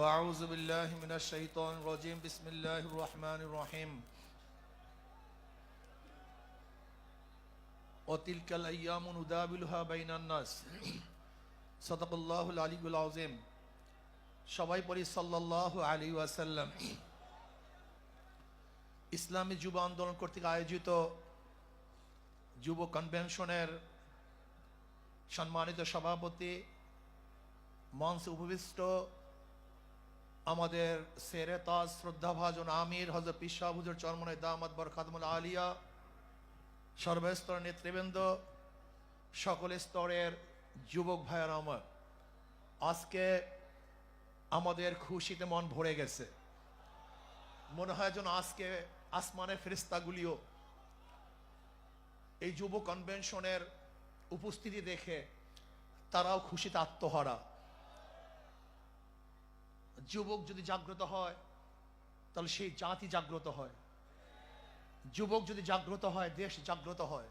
وأعوذ بالله من الشيطان الرجيم بسم الله الرحمن الرحيم وتلك الأيام نداولها بين الناس صدق الله العلي العظيم সবাই পড়ি সাল্লাল্লাহু আলাইহি ওয়াসাল্লাম ইসলামী যুব আন্দোলন কর্তৃক আয়োজিত যুব কনভেনশনের সম্মানিত সভাপতি মঞ্চ উপবিষ্ট আমাদের সেরে তাজ শ্রদ্ধাভাজন আমির হজরত পিসা হুজুর চরমনে দামাত বর খাদমুল আলিয়া সর্বস্তর নেতৃবৃন্দ, সকল স্তরের যুবক ভাইয়ের আমার। আজকে আমাদের খুশিতে মন ভরে গেছে। মনে হয় যেন আজকে আসমানের ফেরিস্তাগুলিও এই যুব কনভেনশনের উপস্থিতি দেখে তারাও খুশিতে আত্মহারা। যুবক যদি জাগ্রত হয়, তাহলে সেই জাতি জাগ্রত হয়। যুবক যদি জাগ্রত হয়, দেশ জাগ্রত হয়।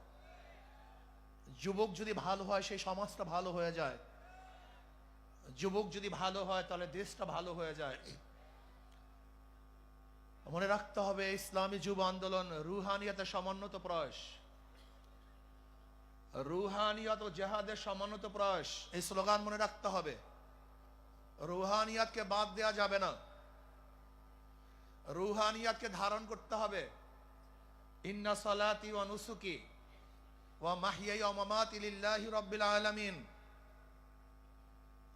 যুবক যদি ভালো হয়, সেই সমাজটা ভালো হয়ে যায়। যুবক যদি ভালো হয়, তাহলে দেশটা ভালো হয়ে যায়। মনে রাখতে হবে, ইসলামী যুব আন্দোলন রুহানিয়াতের সমন্বত প্রয়াস। রুহানিয়াত জেহাদের সমন্বত প্রয়াস। এই স্লোগান মনে রাখতে হবে। রুহানিয়াতকে বাদ দেওয়া যাবে না। রুহানিয়াতকে ধারণ করতে হবে। ইন্না সালাতি ওয়া নুসুকি ওয়া মাহিয়াই ওয়া মামাতি লিল্লাহি রাব্বিল আলামিন।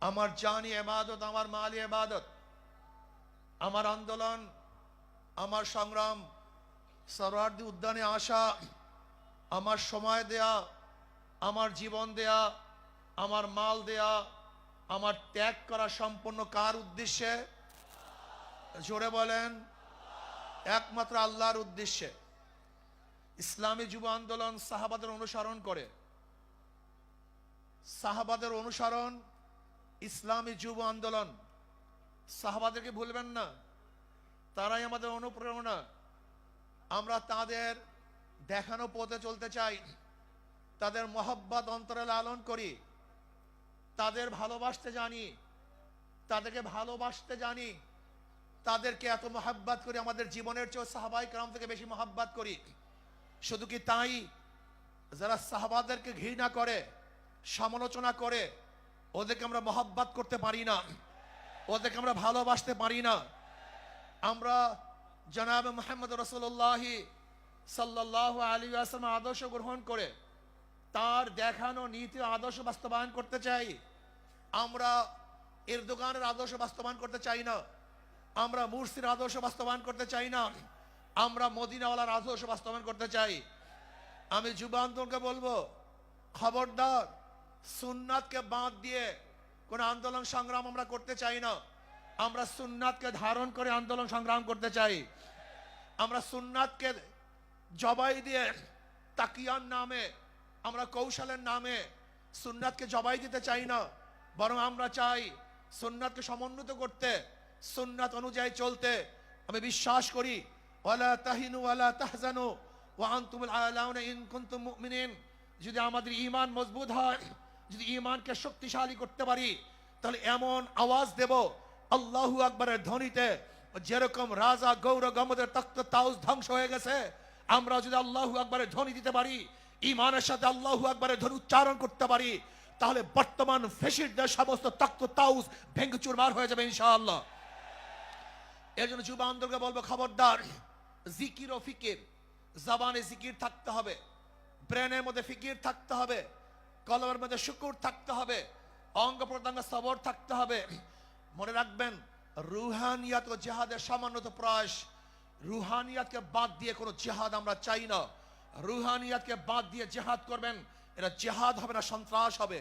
আমার জানি ইবাদত, আমার মালি ইবাদত, আমার আন্দোলন, আমার সংগ্রাম, সরওয়ার্দি উদ্যানে আসা, আমার সময় দেয়া, আমার জীবন দেয়া, আমার মাল দেয়া আমার ত্যাগ করা সম্পূর্ণ কার উদ্দেশ্যে? জোরে বলেন। একমাত্র আল্লাহর উদ্দেশ্যে। ইসলামী যুব আন্দোলন সাহাবাদের অনুসরণ করে। সাহাবাদের অনুসরণ, ইসলামী যুব আন্দোলন। সাহাবাদেরকে ভুলবেন না। তারাই আমাদের অনুপ্রেরণা। আমরা তাদের দেখানো পথে চলতে চাই। তাদের মহব্বত অন্তরে লালন করি। তাদের ভালোবাসতে জানি, তাদেরকে ভালোবাসতে জানি, তাদেরকে এত মহাব্বাত করি, আমাদের জীবনের চেয়েও সাহাবাই কালাম থেকে বেশি মহাব্বাত করি। শুধু কি তাই? যারা সাহাবাদেরকে ঘৃণা করে, সমালোচনা করে, ওদেরকে আমরা মহাব্বাত করতে পারি না, ওদেরকে আমরা ভালোবাসতে পারি না। আমরা জনাব মোহাম্মদ রসুল্লাহি সাল্লাহ আলী আসলাম আদর্শ গ্রহণ করে তার দেখানো নীতি আদর্শ বাস্তবায়ন করতে চাই। আমরা এর দোকানের আদর্শ বাস্তবায়ন করতে চাই না। আমরা মুর্শির আদর্শ বাস্তবায়ন করতে চাই না। আমরা মদিনাওয়ালার আদর্শ বাস্তবায়ন করতে চাই। আমি যুব আন্দোলনকে বলব, খবরদার, সুন্নাতকে বাদ দিয়ে কোন আন্দোলন সংগ্রাম আমরা করতে চাই না। আমরা সুন্নাতকে ধারণ করে আন্দোলন সংগ্রাম করতে চাই। আমরা সুন্নাতকে জবাই দিয়ে তাকিয়ার নামে আমরা কৌশলের নামে সুন্নাতকে জবাই দিতে চাই না, বরং আমরা চাই সুন্নাতকে সমন্বিত করতে, সুন্নাত অনুযায়ী চলতে। আমি বিশ্বাস করি, ওয়ালা তাহিনু ওয়ালা তাহজানু, ওয়া আনতুমুল আলাউনা ইন কুনতুম মুমিনিন। যদি আমাদের ঈমান মজবুত হয়, যদি ঈমানকে শক্তিশালী করতে পারি, তাহলে এমন আওয়াজ দেব, আল্লাহু আকবরের ধ্বনিতে, যেরকম রাজা গৌর গমদের তক্ত তাউস ধ্বংস হয়ে গেছে, আমরা যদি আল্লাহু আকবরের ধ্বনি দিতে পারি ইমানের সাথে আল্লাহু আকবরের ধ্বনি উচ্চারণ করতে পারি, তাহলে বর্তমান ফেসিডদের সমস্ত তক্ত তাউস ভেঙ্গে চুরমার হয়ে যাবে ইনশাআল্লাহ। এর জন্য যুব আন্দোলনকে বলব, খবরদার, জিকির ও ফিকির, জবানে জিকির থাকতে হবে, ব্রেনের মধ্যে ফিকির থাকতে হবে, কলমের মধ্যে শুকুর থাকতে হবে, অঙ্গ প্রত্যঙ্গ সবর থাকতে হবে। মনে রাখবেন, রুহানিয়াত ও জেহাদের সামান্যত প্রয়াস, রুহানিয়াতকে বাদ দিয়ে কোনো জেহাদ আমরা চাই না। রুহানিয়াতকে বাদ দিয়ে জেহাদ করবেন। এটা জেহাদ হবে না, সন্ত্রাস হবে।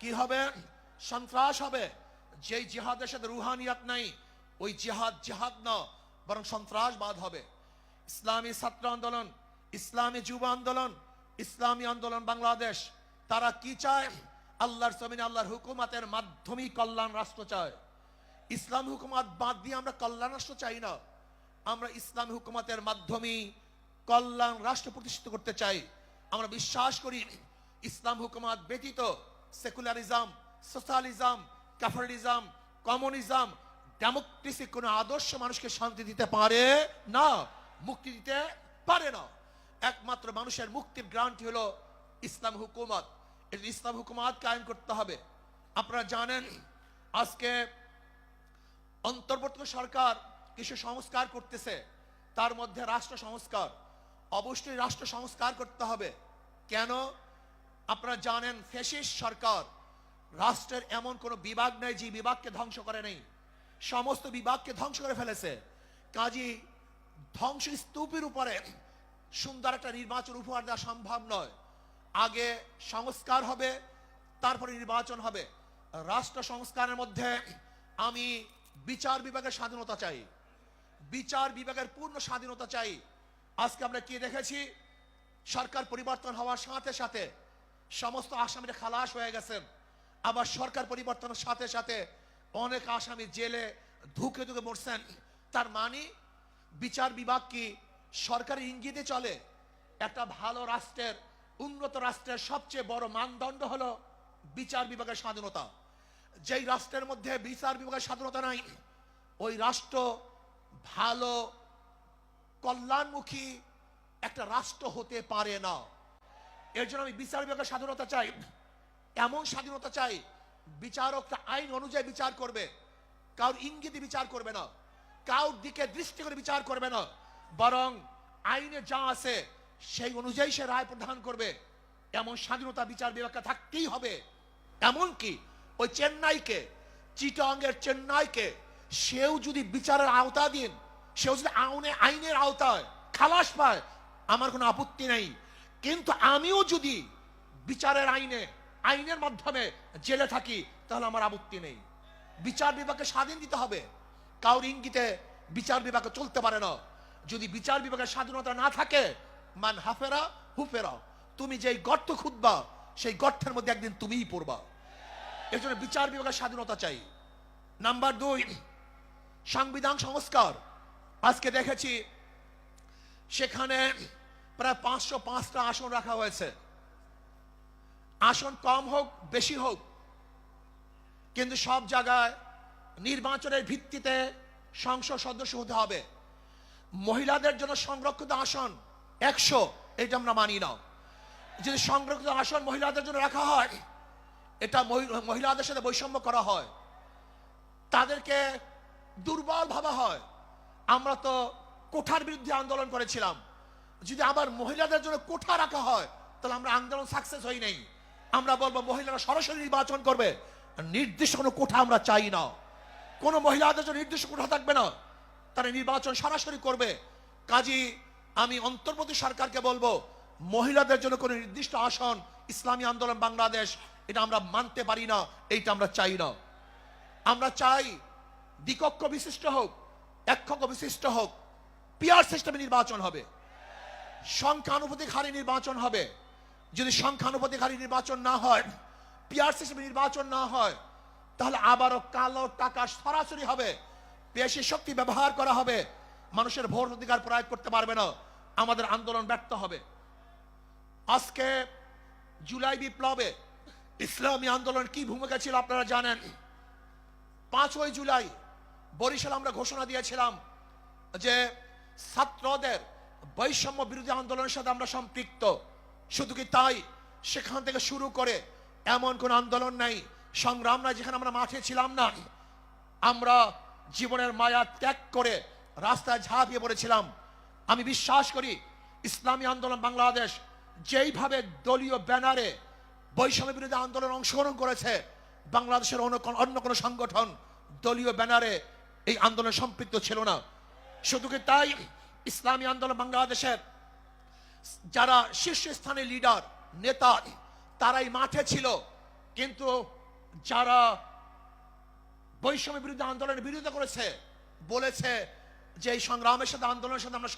কি হবে? সন্ত্রাস হবে। যেই জেহাদের সাথে রুহানিয়াত নাই, ওই জেহাদ জেহাদ না, বরং সন্ত্রাসবাদ হবে। ইসলামী ছাত্র আন্দোলন, ইসলামী যুব আন্দোলন, ইসলামী আন্দোলন বাংলাদেশ, তারা কি চায়? আল্লাহর জমিন আল্লাহর হুকুমাতের মাধ্যমেই কল্যাণ রাষ্ট্র চায়। ইসলাম হুকুমাত বাদ দিয়ে আমরা কল্যাণ রাষ্ট্র চাই না। আমরা ইসলাম হুকুমাতের মাধ্যমেই কল্যাণ রাষ্ট্র প্রতিষ্ঠিত করতে চাই। আমরা বিশ্বাস করি ইসলাম হুকুমাত ব্যতীত সেকুলারিজম, সোশ্যালিজম ক্যাফারিজম কমিউনিজম, ডেমোক্রেসি কোনো আদর্শ মানুষকে শান্তি দিতে পারে না, মুক্তি দিতে পারে না। একমাত্র মানুষের মুক্তির গ্রান্টি হলো ইসলাম হুকুমত। ইসলাম হুকুমত কায়েম করতে হবে। আপনারা জানেন, আজকে অন্তর্বর্তী সরকার কিছু সংস্কার করতেছে। তার মধ্যে রাষ্ট্র সংস্কার। অবশ্যই রাষ্ট্র সংস্কার করতে হবে। কেন? আপনারা জানেন ফেসিস সরকার রাষ্ট্রের এমন কোনো বিভাগ নেই যে বিভাগকে ধ্বংস করে নেই। সমস্ত বিভাগকে ধ্বংস করে ফেলেছে। কাজী ধ্বংস স্তূপের উপরে সুন্দর একটা নির্বাচন উপহার দেওয়া সম্ভব নয়। আগে সংস্কার হবে, তারপরে নির্বাচন হবে। রাষ্ট্র সংস্কারের মধ্যে আমি বিচার বিভাগের স্বাধীনতা চাই। বিচার বিভাগের পূর্ণ স্বাধীনতা চাই। আজকে আমরা কি দেখেছি? সরকার পরিবর্তন হওয়ার সাথে সাথে সমস্ত আসামিরা খালাস হয়ে গেছেন। আবার সরকার পরিবর্তনের সাথে সাথে অনেক আসামি জেলে ধুকে ধুকে মরছেন। তার মানে বিচার বিভাগ কি সরকারি ইঙ্গিতে চলে? একটা ভালো রাষ্ট্রের, উন্নত রাষ্ট্রের সবচেয়ে বড় মানদণ্ড হলো বিচার বিভাগের স্বাধীনতা। যেই রাষ্ট্রের মধ্যে বিচার বিভাগের স্বাধীনতা নাই, ওই রাষ্ট্র ভালো কল্যাণমুখী একটা রাষ্ট্র হতে পারে না। এর জন্য আমি বিচার বিভাগের স্বাধীনতা চাই। এমন স্বাধীনতা চাই বিচারকটা আইন অনুযায়ী বিচার করবে। কারোর ইঙ্গিতে বিচার করবে না। কারোর দিকে দৃষ্টি করে বিচার করবে না। বরং আইনে যা আছে, সেই অনুযায়ী সে রায় প্রদান করবে। এমন স্বাধীনতা বিচার বিভাগকে থাকতেই হবে। এমনকি ওই চেন্নাইকে চিটাঙ্গের চেন্নাইকে, সেও যদি বিচারের আওতাধীন সেও যদি আইনে আইনের আওতায়, খালাস পায়, আমার কোনো আপত্তি নেই। কিন্তু আমিও যদি বিচারের আইনে, আইনের মাধ্যমে জেলে থাকি, তাহলে আমার আপত্তি নেই। বিচার বিভাগকে স্বাধীন দিতে হবে। কাউর ইঙ্গিতে বিচার বিভাগে চলতে পারে না। যদি বিচার বিভাগের স্বাধীনতা না থাকে, মান হাফেরা, হুফেরা। তুমি যেই গর্ত খুঁজবা সেই গর্তের মধ্যে একদিন তুমিই পড়বা। এর জন্য বিচার বিভাগের স্বাধীনতা চাই। নাম্বার দুই, সংবিধান সংস্কার। আজকে দেখেছি সেখানে প্রায় পাঁচশো পাঁচটা আসন রাখা হয়েছে। আসন কম হোক, বেশি হোক, কিন্তু সব জায়গায় নির্বাচনের ভিত্তিতে সংসদ সদস্য হতে হবে। মহিলাদের জন্য সংরক্ষিত আসন একশো, এটা আমরা মানি না যদি সংরক্ষিত আসন মহিলাদের জন্য রাখা হয়, এটা মহি- মহিলাদের সাথে বৈষম্য করা হয়। তাদেরকে দুর্বল ভাবা হয়। আমরা তো কোঠার বিরুদ্ধে আন্দোলন করেছিলাম। যদি আবার মহিলাদের জন্য কোঠা রাখা হয়, তাহলে আমরা আন্দোলন সাকসেস হই নাই। আমরা বলব, মহিলারা সরাসরি নির্বাচন করবে। নির্দিষ্ট কোনো কোঠা আমরা চাই না। কোনো মহিলাদের জন্য নির্দিষ্ট কোঠা থাকবে না। তারা নির্বাচন সরাসরি করবে। কাজী, আমি অন্তর্বর্তী সরকারকে বলব, মহিলাদের জন্য কোনো নির্দিষ্ট আসন, ইসলামী আন্দোলন বাংলাদেশ, এটা আমরা মানতে পারি না, এইটা আমরা চাই না। আমরা চাই দ্বিকক্ষ বিশিষ্ট হোক একক্ষ বিশিষ্ট হোক, পিয়ার সিস্টেমে নির্বাচন হবে। সংখ্যানুপাতিক হারে নির্বাচন হবে। যদি সংখ্যানুপাতিক হারে নির্বাচন না হয়, পিয়ার সিস্টেমে নির্বাচন না হয়, তাহলে আবারও কালো টাকা সরাসরি হবে। পেশি শক্তি ব্যবহার করা হবে। মানুষের ভোট অধিকার প্রয়োগ করতে পারবে না। আমাদের আন্দোলন ব্যর্থ হবে। আজকে জুলাই বিপ্লবে ইসলামী আন্দোলন কি ভূমিকা ছিল আপনারা জানেন? পাঁচই জুলাই বরিশাল আমরা ঘোষণা দিয়েছিলাম যে ছাত্রদের বৈষম্য বিরোধী আন্দোলনের সাথে আমরা সম্পৃক্ত। শুধু কি তাই? সেখান থেকে শুরু করে এমন কোন আন্দোলন নাই, সংগ্রাম নাই যেখানে আমরা মাঠে ছিলাম না। আমরা জীবনের মায়া ত্যাগ করে রাস্তায় ঝাঁপিয়ে পড়েছিলাম। আমি বিশ্বাস করি ইসলামী আন্দোলন বাংলাদেশ যেইভাবে দলীয় ব্যানারে বৈষম্য বিরোধী আন্দোলন অংশগ্রহণ করেছে, বাংলাদেশের অন্য কোন- অন্য কোনো সংগঠন দলীয় ব্যানারে এই আন্দোলন সম্পৃক্ত ছিল না। শুধু তাই? ইসলামী আন্দোলন বাংলাদেশের যারা শীর্ষস্থানীয় লিডার নেতা, তারাই মাঠে ছিল। কিন্তু যারা বৈষম্য বিরুদ্ধে আন্দোলনের বিরোধিতা করেছে, বলেছে যে এই সংগ্রামের সাথে আন্দোলনের সাথে আমরা